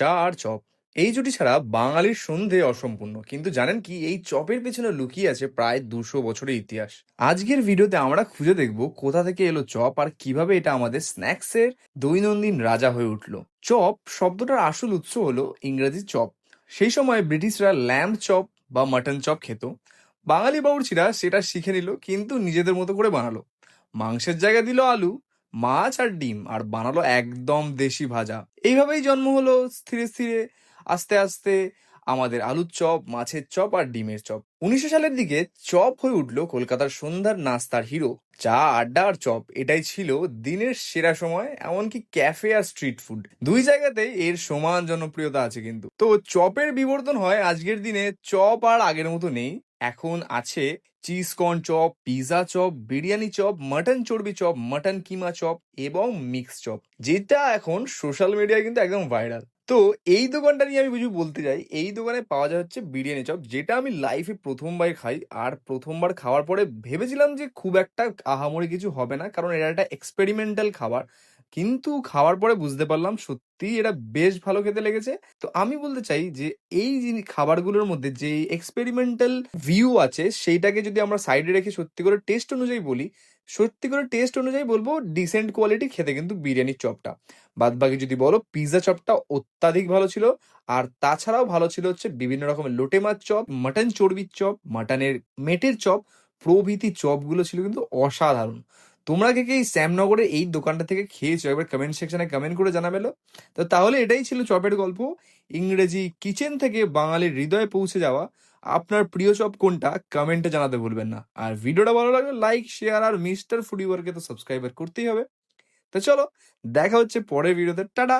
চা আর চপ। এই জুটি ছাড়া বাঙালির সন্ধে অসম্পূর্ণ। কিন্তু জানেন কি, এই চপের পেছনে লুকিয়ে আছে প্রায় দুশো বছরের ইতিহাস। আজকের ভিডিওতে আমরা খুঁজে দেখব কোথা থেকে এলো চপ আর কীভাবে এটা আমাদের স্ন্যাক্সের দৈনন্দিন রাজা হয়ে উঠল। চপ শব্দটার আসল উৎস হলো ইংরেজি চপ। সেই সময় ব্রিটিশরা ল্যাম্ব চপ বা মাটন চপ খেত। বাঙালি বাবুর্চিরা সেটা শিখে নিল, কিন্তু নিজেদের মতো করে বানালো। মাংসের জায়গায় দিল আলু মাছ আর ডিম, আর বানালো একদম দেশি ভাজা। এইভাবেই জন্ম হলো স্থিরে স্থিরে, আস্তে আস্তে আমাদের আলুর চপ, মাছের চপ আর ডিমের চপ। উনিশশো সালের দিকে চপ হয়ে উঠল কলকাতার সন্ধ্যার নাস্তার হিরো, চা, আড্ডা আর চপ। এটাই ছিল দিনের সেরা সময়, এমনকি ক্যাফে আর স্ট্রিট ফুড। দুই জায়গাতেই এর সমান জনপ্রিয়তা আছে কিন্তু। তো চপের বিবর্তন হয় আজকের দিনে, চপ আর আগের মতো নেই। এখন আছে cheese corn chop pizza chop, biryani chop, mutton চর্বি চপ, মাটন কিমা চপ এবং মিক্স চপ, যেটা এখন সোশ্যাল মিডিয়ায় কিন্তু একদম ভাইরাল। তো এই দোকানটা নিয়ে আমি কিছু বলতে চাই। এই দোকানে পাওয়া যায় হচ্ছে বিরিয়ানি চপ, যেটা আমি লাইফে প্রথমবার খাই। আর প্রথমবার খাওয়ার পরে ভেবেছিলাম যে খুব একটা আহামরি কিছু হবে না, কারণ এটা একটা এক্সপেরিমেন্টাল খাবার। কিন্তু খাওয়ার পরে বুঝতে পারলাম সত্যি এটা বেশ ভালো খেতে লেগেছে। তো আমি বলতে চাই যে, এই খাবারগুলোর মধ্যে যে এক্সপেরিমেন্টাল ভিউ আছে, সেইটাকে যদি আমরা সাইডে রেখে সত্যি করে টেস্ট অনুযায়ী বলি, সত্যি করে টেস্ট অনুযায়ী বলব ডিসেন্ট কোয়ালিটি খেতে কিন্তু বিরিয়ানির চপটা। বাদ বাকি যদি বলো পিৎজা চপটা অত্যাধিক ভালো ছিল, আর তাছাড়াও ভালো ছিল হচ্ছে বিভিন্ন রকমের লোটে মাছ চপ মাটন চর্বির চপ মাটনের মেটের চপ, প্রভৃতি চপগুলো ছিল কিন্তু অসাধারণ। তোমরা কে এই শ্যামনগরের এই দোকানটা থেকে খেয়েছো? একবার কমেন্ট সেকশনে কমেন্ট করে জানাবেলো। তো তাহলে এটাই ছিল চপের গল্প। ইংরেজি কিচেন থেকে বাঙালির হৃদয়ে পৌঁছে যাওয়া। আপনার প্রিয় চপ কোনটা? কমেন্টে জানাতে ভুলবেন না। আর ভিডিওটা ভালো লাগলে লাইক শেয়ার আর মিস্টার ফুডিওয়ার্কে তো সাবস্ক্রাইবার করতেই হবে। তো চলো, দেখা হচ্ছে পরের ভিডিওতে টাটা!